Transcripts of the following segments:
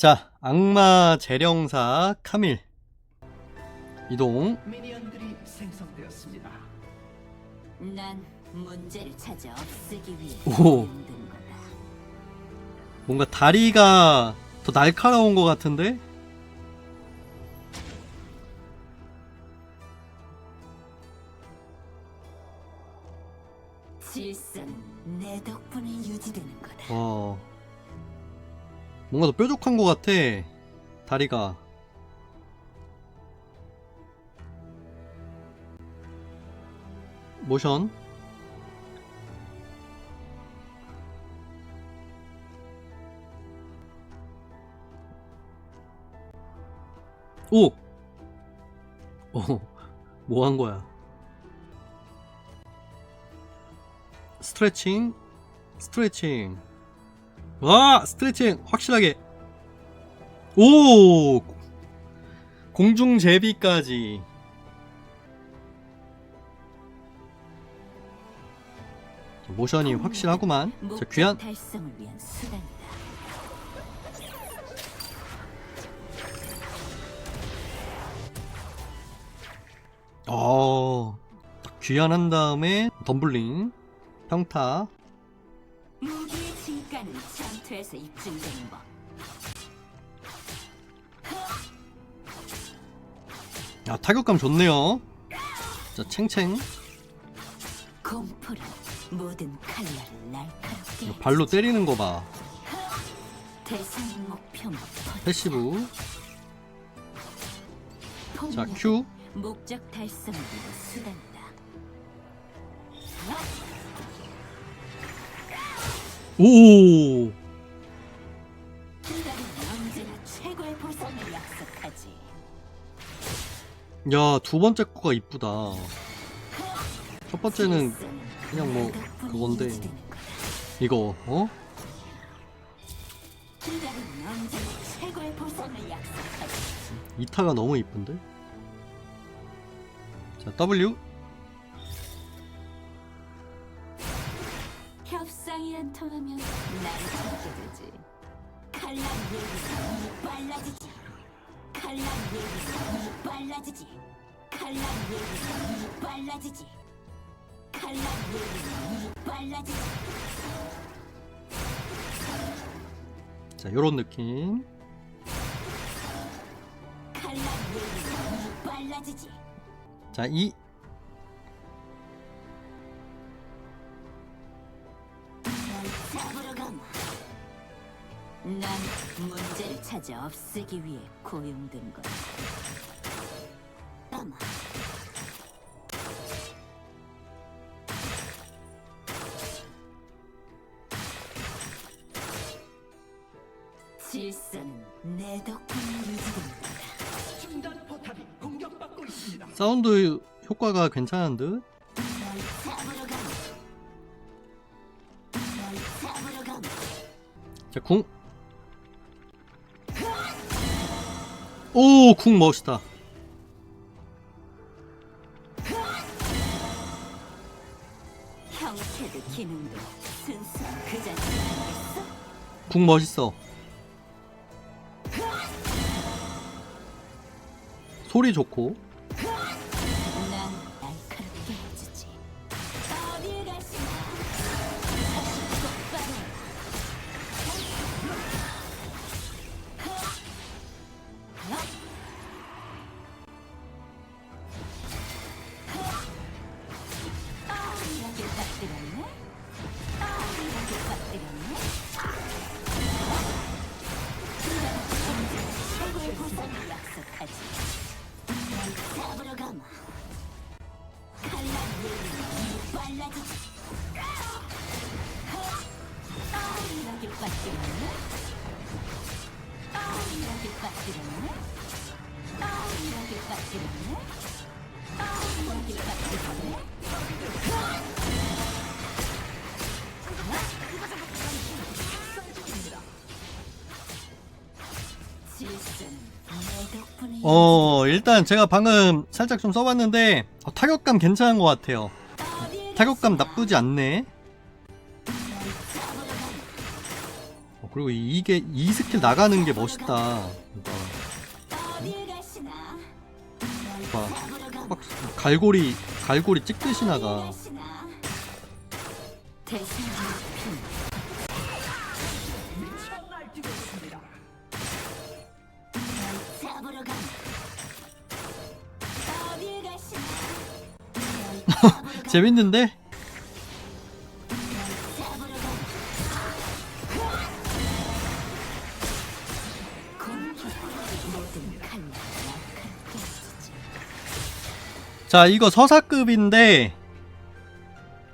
자, 악마 재령사 카밀. 이동. 미니언들이 생성되었습니다. 난 문제를 찾아 없애기 위해 오. 만든 거다. 뭔가 다리가 더 날카로운 것 같은데? 질서는 내 덕분에 유지되는 거다. 어. 뭔가 더 뾰족한 것 같아. 다리가. 모션. 오! 어, 뭐 한 거야? 스트레칭, 스트레칭. 와 스트레칭 확실하게. 오! 공중 제비까지. 자, 모션이 확실하구만. 자 귀한. 어 귀환한 다음에 덤블링 평타 전투에서 입증되는 법. 야 타격감 좋네요. 자 챙챙. 공포는 모든 칼날을 날카롭게 이거 발로 때리는 거 봐. 대상 목표만 패시브. 자 폭력은 큐 목적 달성을 위한 수단이다. 오! 야, 두 번째 거가 이쁘다. 첫 번째는 그냥 뭐 그건데. 이거, 어? 이타가 너무 이쁜데? 자, W. 협상이 안 통하면 날 잡게 되지. 빨라지지. 칼날 얘기가 이 빨라지지. 칼날 얘기가 이 빨라지지. 칼날 얘기가 이 빨라지지. 자, 요런 느낌. 칼날 얘기가 이 빨라지지. 자, 이. 난 문제를 찾아 없애기 위해 고용된 거야. 가마. 질서는 내 덕분에 유지된 거다. 중단 포탑이 공격받고 있습니다. 사운드 효과가 괜찮은 듯? 널 잡으러 가마. 널 잡으러 가마. 자, 궁. 오, 궁 멋있다. 형태도 기능도 순수한 그 자체 아니겠어? 궁 멋있어. 소리 좋고. 어, 일단 제가 방금 살짝 좀 써봤는데, 어, 타격감 괜찮은 것 같아요. 타격감? 나쁘지 않네. 그리고 이- 이게 이 스킬 나가는 게 멋있다. 가시나? 봐. 막 갈고리 갈고리 찍듯이 나가. 재밌는데? 자 이거 서사급인데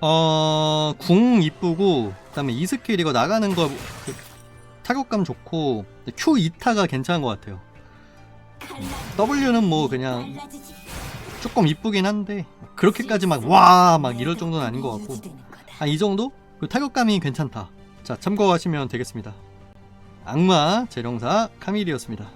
어... 궁 이쁘고 그 다음에 이 스킬 이거 나가는 거 그, 타격감 좋고 Q 2타가 괜찮은 것 같아요 W는 뭐 그냥. 조금 이쁘긴 한데 그렇게까지 막와막 이럴 정도는 아닌 것 같고. 아 이 정도? 그 타격감이 괜찮다 자 참고하시면 되겠습니다 악마 재령사 카밀이었습니다